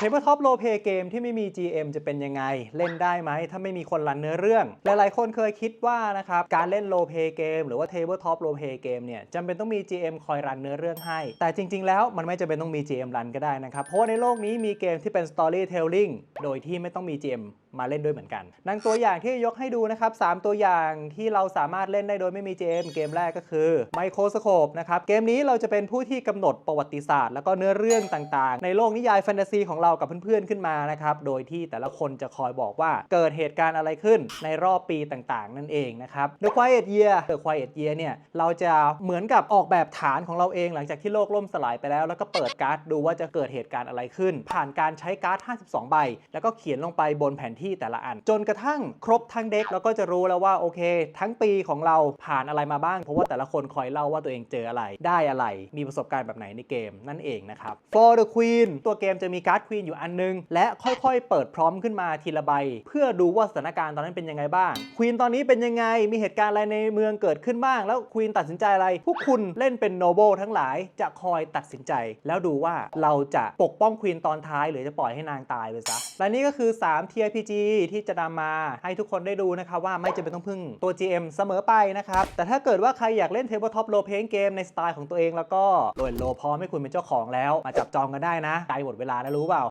Tabletop Role Play เกมที่ไม่มี GM จะเป็นยังไง เล่นได้ไหม ถ้าไม่มีคนรันเนื้อเรื่อง หลายๆ คนเคยคิดว่านะครับ การเล่น Role Play เกมหรือว่า Tabletop Role Play เกมเนี่ยจำเป็นต้องมี GM คอยรันเนื้อเรื่องให้ แต่จริง ๆ แล้วมันไม่จำเป็นต้องมี GM รันก็ได้นะครับ เพราะว่าในโลกนี้มีเกมที่เป็น Storytelling โดยที่ไม่ต้องมี GM มาเล่นด้วยเหมือนกัน ดังตัวอย่างที่ยกให้ดูนะครับ 3 ตัวอย่างที่เราสามารถเล่นได้โดยไม่มี GM เกมแรกก็คือ Microscope นะครับ เกมนี้เราจะเป็นผู้ที่กำหนดประวัติศาสตร์ แล้วก็เนื้อเรื่องต่างๆ ในโลกนิยายแฟนตาซีของเรากับเพื่อนๆขึ้นมานะครับ โดยที่แต่ละคนจะคอยบอกว่าเกิดเหตุการณ์อะไรขึ้นในรอบปีต่างๆ นั่นเองนะครับ The Quiet Year The Quiet Year เนี่ยเราจะเหมือนกับออกแบบฐานของเราเองหลังจากที่โลกล่มสลายไปแล้ว แล้วก็เปิดการ์ดดูว่าจะเกิดเหตุการณ์อะไรขึ้น ผ่านการใช้การ์ด 52 ใบ แล้วก็เขียนลงไปบนแผนที่แต่ละอัน จนกระทั่งครบทั้งเด็กเราก็จะรู้แล้วว่าโอเค ทั้งปีของเราผ่านอะไรมาบ้าง เพราะว่าแต่ละคนคอยเล่าว่าตัวเองเจออะไรได้อะไร มีประสบการณ์แบบไหนในเกมนั่นเองนะครับ For the Queen ตัวเกมจะมีการ์ด Queen อยู่อันนึง และค่อยๆ เปิดพร้อมขึ้นมาทีละใบ เพื่อดูว่าสถานการณ์ตอนนั้นเป็นยังไงบ้าง Queen ตอนนี้เป็นยังไงมีเหตุการณ์อะไรในเมืองเกิดขึ้นบ้าง แล้ว Queen ตัดสินใจอะไรพวกคุณเล่นเป็น Noble ทั้งหลายจะคอยตัดสินใจ แล้วดูว่าเราจะปกป้อง Queen ตอนท้ายหรือจะปล่อยให้นางตายไปซะและนี่ก็คือ 3 TRPG ที่จะนำมาให้ทุกคนได้ดูนะครับว่าไม่จำเป็นต้องพึ่งตัว GM เสมอไปนะครับ แต่ถ้าเกิดว่าใครอยากเล่น Tabletop Role Playing Game ในสไตล์ของตัวเองแล้วก็โหลดโลพร้อมให้คุณเป็นเจ้าของแล้ว มาจับจองกันได้นะใกล้หมดเวลาแล้วรู้เปล่า